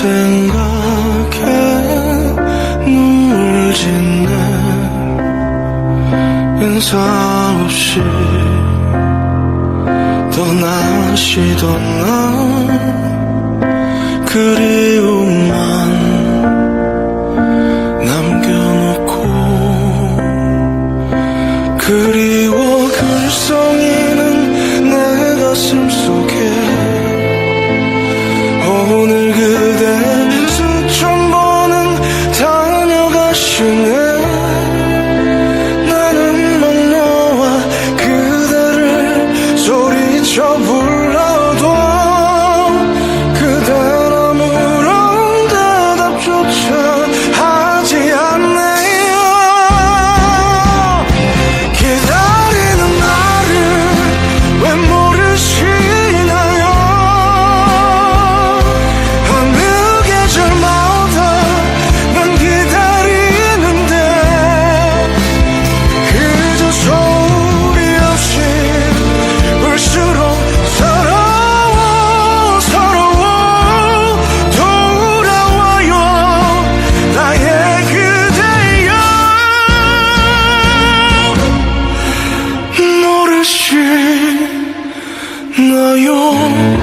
생각에 눈물 짓네 인사 없이 떠나시던 날 그리움만 남겨놓고 그리워 그 글썽이는 내 가슴 속 사실 나요.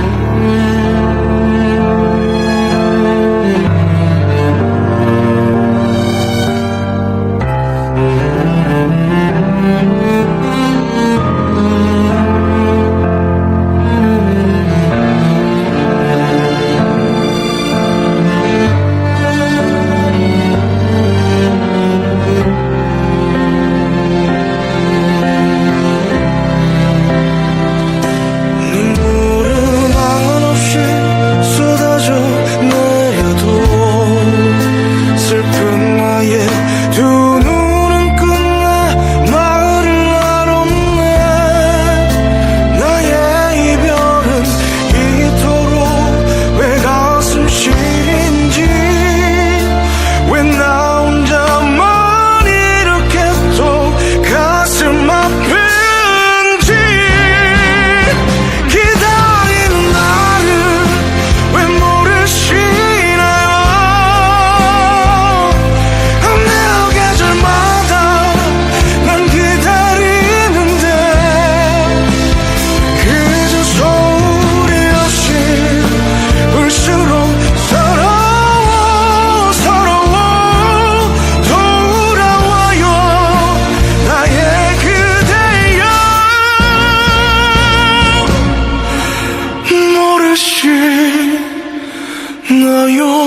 you.